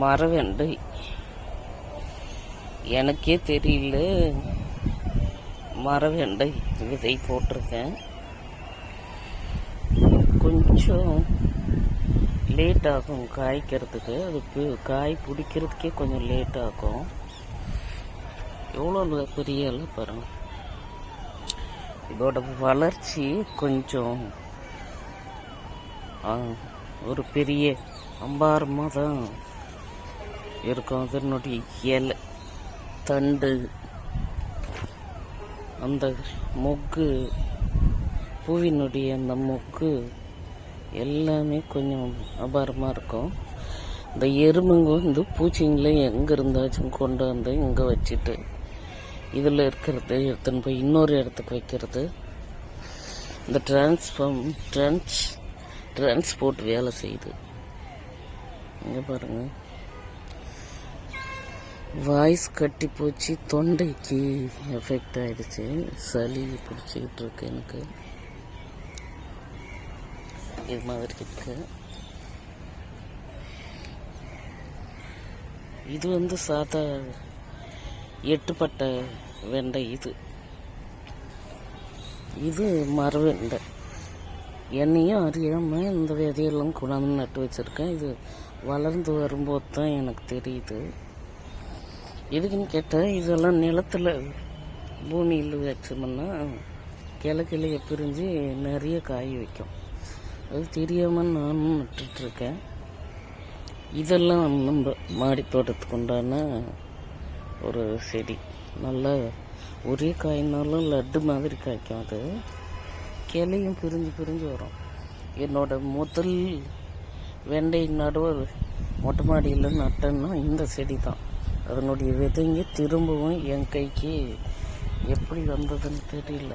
மரவெண்டை எனக்கே தெரியல. மரவெண்டை விதை போட்டிருக்கேன். கொஞ்சம் லேட் ஆகும் காய்க்கிறதுக்கு. அது காய் பிடிக்கிறதுக்கே கொஞ்சம் லேட் ஆகும். எவ்வளோ பெரிய பாருங்க. இதோட வளர்ச்சி கொஞ்சம் ஆ, ஒரு பெரிய அம்பாரமாக தான் இருக்கும். அதனுடைய இலை தண்டு. அந்த மொக்கு பூவினுடைய அந்த மொக்கு எல்லாமே கொஞ்சம் அபாரமாக இருக்கும். இந்த எறும்புங்க வந்து பூச்சிங்களை எங்கே இருந்தாச்சும் கொண்டு வந்து இங்கே வச்சுட்டு இதில் இருக்கிறது எடுத்துன்னு போய் இன்னொரு இடத்துக்கு வைக்கிறது. இந்த டிரான்ஸ்ஃபார்ம் டிரான்ஸ் டிரான்ஸ்போர்ட் வேலை செய்யுது. இங்கே பாருங்கள் வாய்ஸ் கட்டி போச்சு தொண்டைக்கு எஃபெக்ட் ஆயிடுச்சு சளி பிடிச்சிக்கிட்டு இருக்கு எனக்கு. இது மாதிரி இருக்கு. இது வந்து சாதா எட்டுப்பட்ட வெண்டை இது. இது மரவெண்டை. என்னையும் அறியாமல் இந்த விதையெல்லாம் கொண்டாந்து நட்டு வச்சுருக்கேன். இது வளர்ந்து வரும்போது தான் எனக்கு தெரியுது. எதுக்குன்னு கேட்டால் இதெல்லாம் நிலத்தில் பூமியில் வச்சோம்னா கிளை கிளைய பிரிஞ்சு நிறைய காய் வைக்கும். அது தெரியாமல் நானும் நட்டுட்ருக்கேன் இதெல்லாம் நம்ம மாடி தோட்டத்துக்கு உண்டான ஒரு செடி. நல்லா ஒரே காய்னாலும் லட்டு மாதிரி காய்க்கும் அது. கிளையும் பிரிஞ்சு பிரிஞ்சு வரும். என்னோட முதல் வெண்டை நடுவர் மொட்டை மாடியில் நட்டேன்னா இந்த செடி தான் அதனுடைய விதைங்க திரும்பவும் என் கைக்கு எப்படி வந்ததுன்னு தெரியல.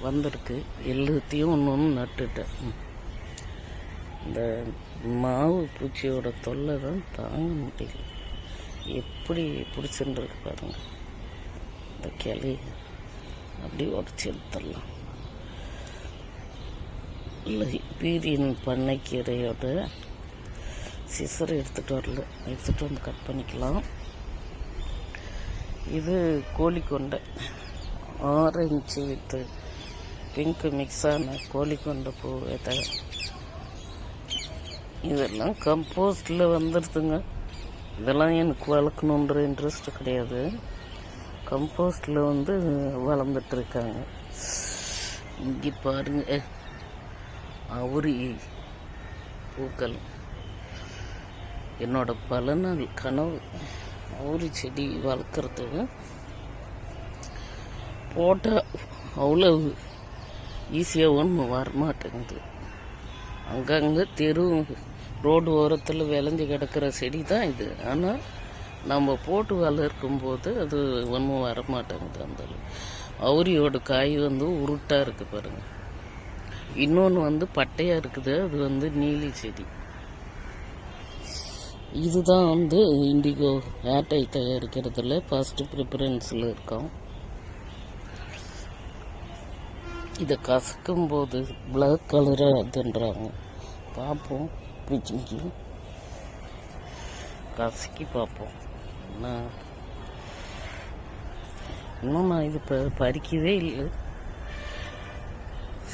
வந்திருக்கு. எல்லாத்தையும் ஒன்று ஒன்று நட்டுட்டேன். இந்த மாவு பூச்சியோட தொல்லை தான் தாங்க முடியல. எப்படி பிடிச்சிருந்துருக்கு பாருங்க. இந்த கிளி. அப்படியே உடச்சி எடுத்துடலாம். இல்லை பீரியன் பண்ணைக்கீரையோட சிசர் எடுத்துகிட்டு வரல. எடுத்துகிட்டு வந்து கட் பண்ணிக்கலாம். இது கோழிக்கொண்டை. ஆரஞ்சு வித்து பிங்க் மிக்ஸ் ஆன கோழிக்கொண்டை பூ விதை இதெல்லாம் கம்போஸ்டில் வந்துடுதுங்க இதெல்லாம் எனக்கு வளர்க்கணுன்ற இன்ட்ரெஸ்ட் கிடையாது. கம்போஸ்டில் வந்து வளர்ந்துட்டு இருக்காங்க இங்கே பாருங்க. அவுரி பூக்கள். என்னோட பல நாள் கனவு. அவுரி செடி வளர்க்குறது போட்டால் அவ்வளோ ஈஸியாக ஒன்றும் வரமாட்டேங்குது அங்கங்கே தெரு ரோடு ஓரத்தில் விளைஞ்சு கிடக்கிற செடி தான் இது ஆனால் நம்ம போட்டு வளர்க்கும் போது அது ஒன்றும் வரமாட்டேங்குது அந்த அவுரியோட காய் வந்து உருட்டாக இருக்குது பாருங்கள் இன்னொன்று வந்து பட்டையாக இருக்குது அது வந்து நீலி செடி இதுதான் வந்து இண்டிகோ ஏர்டை தயாரிக்கிறதுல ஃபஸ்ட்டு ப்ரிஃபரன்ஸில் இருக்கோம். இதை கசக்கும் போது பிளாக் கலராக அதுன்றாங்க. பார்ப்போம். பிச்சுக்கு கசக்கி பார்ப்போம். நான் இன்னும் நான் இது ப பறிக்கவே இல்லை.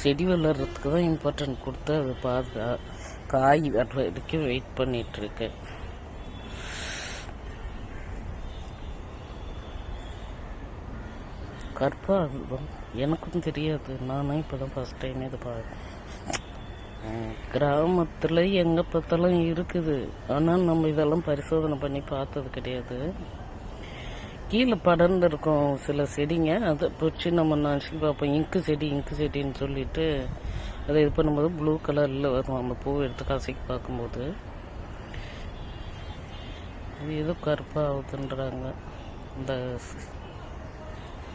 செடி வளர்கிறதுக்கு தான் இம்பார்ட்டன்ட் கொடுத்து அதை பார்த்து காய் வர வரைக்கும் வெயிட் பண்ணிகிட்ருக்கேன் கற்பா ஆல்பம் எனக்கும் தெரியாது. நானும் இப்போ தான் ஃபஸ்ட் டைம் இதை பார்க்குறேன் கிராமத்தில் எங்கே பார்த்தாலும் இருக்குது. ஆனால் நம்ம இதெல்லாம் பரிசோதனை பண்ணி பார்த்தது கிடையாது. கீழே படர்ந்து இருக்கும் சில செடிங்க. அதை பிடிச்சி நம்ம நினச்சி பார்ப்போம் இங்கு செடி இங்கு செடின்னு சொல்லிட்டு அதை இது பண்ணும்போது ப்ளூ கலரில் வரும். அந்த பூ எடுத்து காசைக்கு பார்க்கும்போது. இது ஏதோ கருப்பாக ஆகுதுன்றாங்க இந்த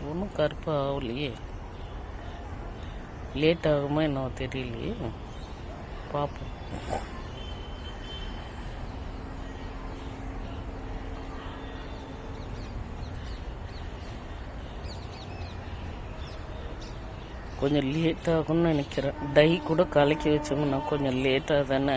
ஒன்றும் கருப்பாக ஆகலையே லேட் ஆகுமா என்ன தெரியலையே. பார்ப்போம் கொஞ்சம் லேட் ஆகும்னு நினைக்கிறேன். டை கூட கலக்கி வச்சோம்னா கொஞ்சம் லேட்டாக தானே?